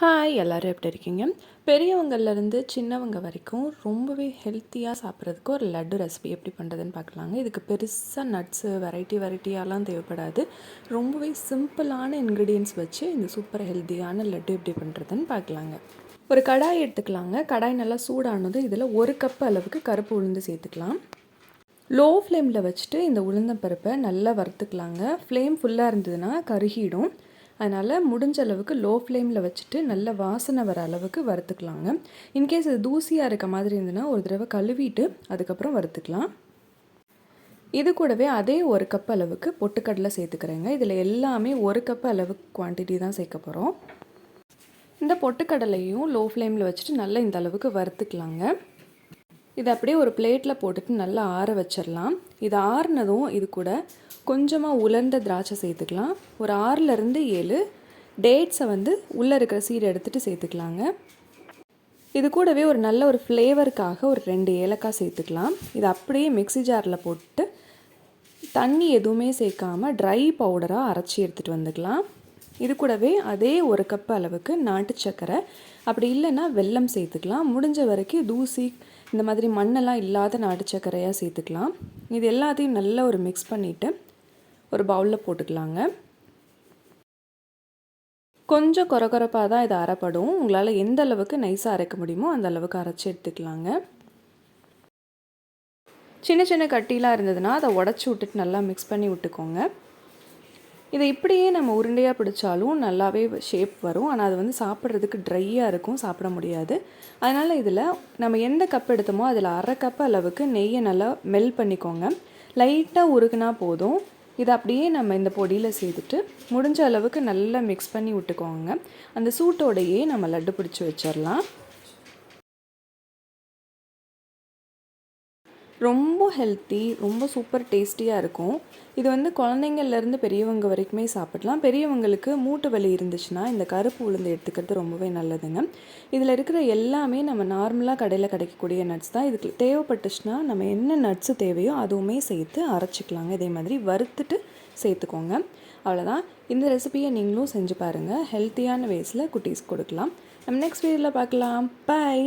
Hi எல்லோரும் எப்படி இருக்கீங்க? பெரியவங்கள்லேருந்து சின்னவங்க வரைக்கும் ரொம்பவே ஹெல்த்தியாக சாப்பிட்றதுக்கு ஒரு லட்டு ரெசிபி எப்படி பண்ணுறதுன்னு பார்க்கலாங்க. இதுக்கு பெருசாக நட்ஸு வெரைட்டி வெரைட்டியாலாம் தேவைப்படாது. ரொம்பவே சிம்பிளான இன்க்ரீடியன்ஸ் வச்சு இந்த சூப்பர் ஹெல்த்தியான லட்டு எப்படி பண்ணுறதுன்னு பார்க்கலாங்க. ஒரு கடாய் எடுத்துக்கலாங்க. கடாய் நல்லா சூடானது இதில் ஒரு கப் அளவுக்கு கருப்பு உளுந்து சேர்த்துக்கலாம். லோ ஃப்ளேமில் வச்சுட்டு இந்த உளுந்தம்பருப்பை நல்லா வறுத்துக்கலாங்க. ஃப்ளேம் ஃபுல்லாக இருந்ததுன்னா கருகிடும். அதனால் முடிஞ்ச அளவுக்கு லோ ஃப்ளேமில் வச்சுட்டு நல்ல வாசனை வர அளவுக்கு வறுத்துக்கலாங்க. இன்கேஸ் இது தூசியாக இருக்க மாதிரி இருந்ததுன்னா ஒரு தடவை கழுவிட்டு அதுக்கப்புறம் வறுத்துக்கலாம். இது கூடவே அதே ஒரு கப் அளவுக்கு பொட்டுக்கடலை சேர்த்துக்கிறேங்க. இதில் எல்லாமே ஒரு கப் அளவுக்கு குவான்டிட்டி தான் சேர்க்க போகிறோம் இந்த பொட்டுக்கடலையும் லோ ஃப்ளேமில் வச்சுட்டு நல்லா இந்த அளவுக்கு வறுத்துக்கலாங்க. இதை அப்படியே ஒரு பிளேட்டில் போட்டுட்டு நல்லா ஆற வச்சிடலாம் இது ஆறுனதும் இது கூட கொஞ்சமாக உலர்ந்த திராட்சை சேர்த்துக்கலாம். ஒரு ஆறுலேருந்து ஏழு டேட்ஸை வந்து உள்ளே இருக்கிற சீடை எடுத்துகிட்டு சேர்த்துக்கலாங்க. இது கூடவே ஒரு நல்ல ஒரு ஃப்ளேவருக்காக ஒரு ரெண்டு ஏலக்காய் சேர்த்துக்கலாம். இது அப்படியே மிக்சி ஜாரில் போட்டு தண்ணி எதுவுமே சேர்க்காமல் ட்ரை பவுடராக அரைச்சி எடுத்துகிட்டு வந்துக்கலாம். இது கூடவே அதே ஒரு கப் அளவுக்கு நாட்டு சர்க்கரை அப்படி இல்லைன்னா வெல்லம் சேர்த்துக்கலாம். முடிஞ்ச வரைக்கும் தூசி இந்த மாதிரி மண்ணெல்லாம் இல்லாத நாட்டு சர்க்கரையாக சேர்த்துக்கலாம். இது எல்லாத்தையும் நல்லா ஒரு மிக்ஸ் பண்ணிவிட்டு ஒரு பவுலில் போட்டுக்கலாங்க. கொஞ்சம் குறகுறப்பாக தான் இது அரைப்படும். உங்களால் எந்த அளவுக்கு நைஸாக அரைக்க முடியுமோ அந்த அளவுக்கு அரைச்சி எடுத்துக்கலாங்க. சின்ன சின்ன கட்டிலாம் இருந்ததுன்னா அதை உடச்சி விட்டுட்டு நல்லா மிக்ஸ் பண்ணி விட்டுக்கோங்க. இதை இப்படியே நம்ம உருண்டையாக பிடிச்சாலும் நல்லாவே ஷேப் வரும். ஆனால் அது வந்து சாப்பிட்றதுக்கு ட்ரையாக இருக்கும். சாப்பிட முடியாது. அதனால் இதில் நம்ம எந்த கப் எடுத்தோமோ அதில் அரை கப் அளவுக்கு நெய்யை நல்லா மெல் பண்ணிக்கோங்க. லைட்டாக உருகுனா போதும். இதை அப்படியே நம்ம இந்த பொடியில் சேர்த்துட்டு முடிஞ்ச அளவுக்கு நல்லா மிக்ஸ் பண்ணி விட்டுக்கோங்க. அந்த சூட்டோடையே நம்ம லட்டு பிடிச்சி வச்சிடலாம் ரொம்ப ஹெல்த்தி ரொம்ப சூப்பர் டேஸ்டியாக இருக்கும். இது வந்து குழந்தைங்கள்லேருந்து பெரியவங்க வரைக்குமே சாப்பிடலாம். பெரியவங்களுக்கு மூட்டு வலி இருந்துச்சுன்னா இந்த கருப்பு உளுந்து எடுத்துக்கிறது ரொம்பவே நல்லதுங்க. இதில் இருக்கிற எல்லாமே நம்ம நார்மலாக கடையில் கிடைக்கக்கூடிய நட்ஸ் தான். இதுக்கு தேவைப்பட்டுச்சுன்னா நம்ம என்ன நட்ஸு தேவையோ அதுவுமே சேர்த்து அரைச்சிக்கலாங்க. இதே மாதிரி வறுத்துட்டு சேர்த்துக்கோங்க. அவ்வளோதான் இந்த ரெசிபியை நீங்களும் செஞ்சு பாருங்கள் ஹெல்த்தியான வேஸில் குட்டீஸ் கொடுக்கலாம். நம்ம நெக்ஸ்ட் வீடியோவில் பார்க்கலாம். பாய்